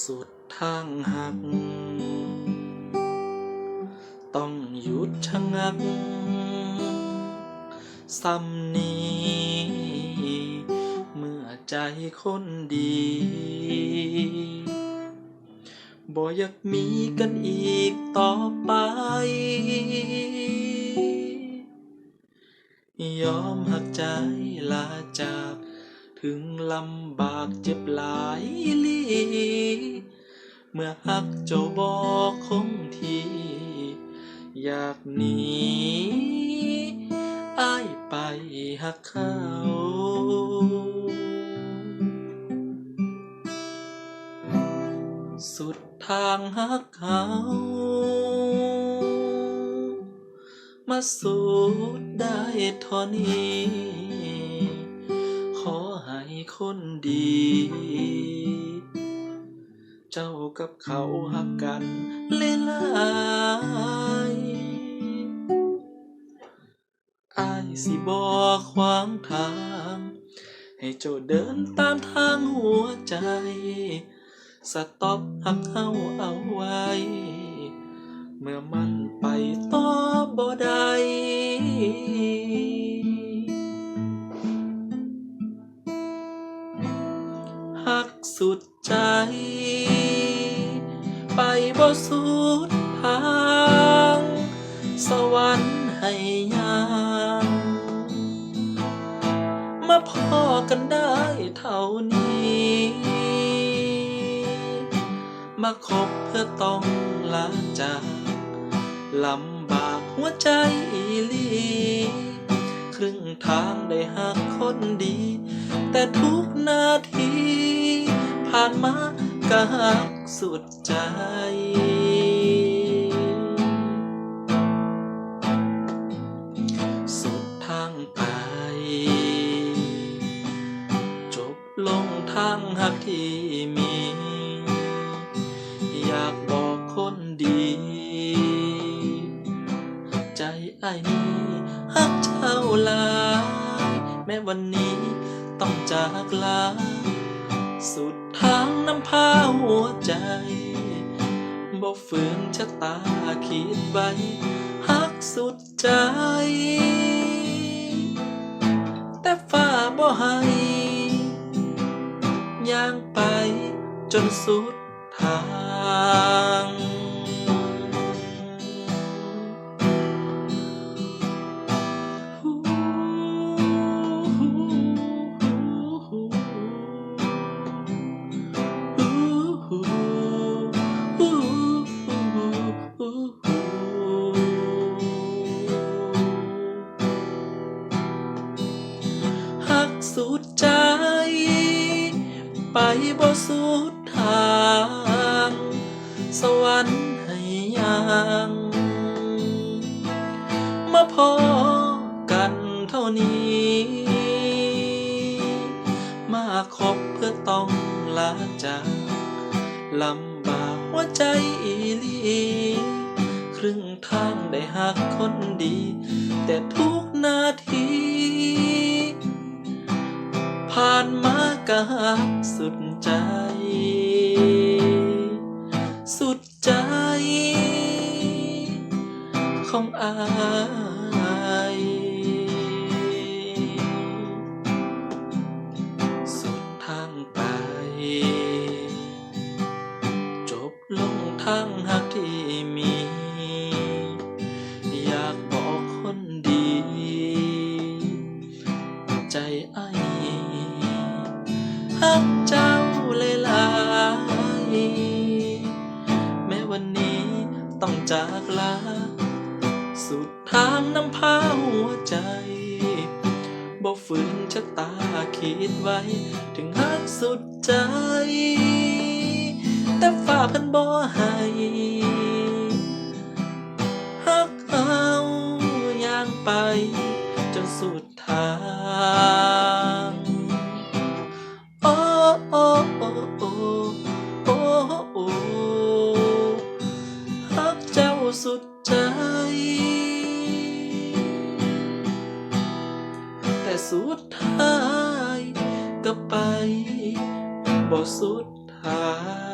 สุดทางหัก ต้องหยุดชะงักซ้ำนี้ เมื่อใจคนดีบ่อยากมีกันอีกต่อไป ยอมหักใจลาจาก ถึงลำบากเจ็บหลายลีเมื่อหักเจ้าบอกคงที อยากหนีอายไปหักเขาสุดทางหักเขามาสุดได้ท่านี้ขอให้ คนดี เจ้ากับเขาหักกันเลลายอายสิบอกขวางทาง ให้เจ้าเดินตามทางหัวใจ สต็อปหักเอาเอาไว้ เมื่อมันไปต่อบ่ได้ สุดใจ ไปบ่สุดทาง สวรรค์ให้ยัง มาพอกันได้เท่านี้ มาคบเพื่อต้องลาจากลำบากหัวใจอีลีครึ่งทางได้หักคนดี แต่ทุกนาที ผ่านมากักสุดใจ สุดทางไป จบลงทางหักที่มี อยากบอกคนดี ใจไอ้นี้หักเจ้าลาย แม้วันนี้ต้องจากลาสุดางน้ำพาหัวใจบ่ฝืนชะตาคิดไว้หักสุดใจ แต่ฝ้าบ่ให้ย่างไปจนสุดทาง ดใจ ไปบ่สุดทาง สวรรค์ให้ยังมาพอกันเท่านี้ มาคบเพื่อต้องลาจากลำบากหัวใจอีลีครึ่งทางได้หักคนดี แต่ทุกนาที ผ่านมาก็หักสุดใจ สุดใจ ของอายสุดทางไป จบลงทางหักที่มี อยากบอกคนดี ใจไอ้ายหักเจ้าเลยลายแม้วันนี้ต้องจากลา สุดทางน้ำพาหัวใจบ่ฝืนชะตาคิดไว้ ถึงหักสุดใจ แต่ฝ่าเพันบ่ให้ฮักเอาย่างไป จนสุดทาง ฮักเจ้าสุดใจ แต่สุดท้ายก็ไปบ่สุดท้าย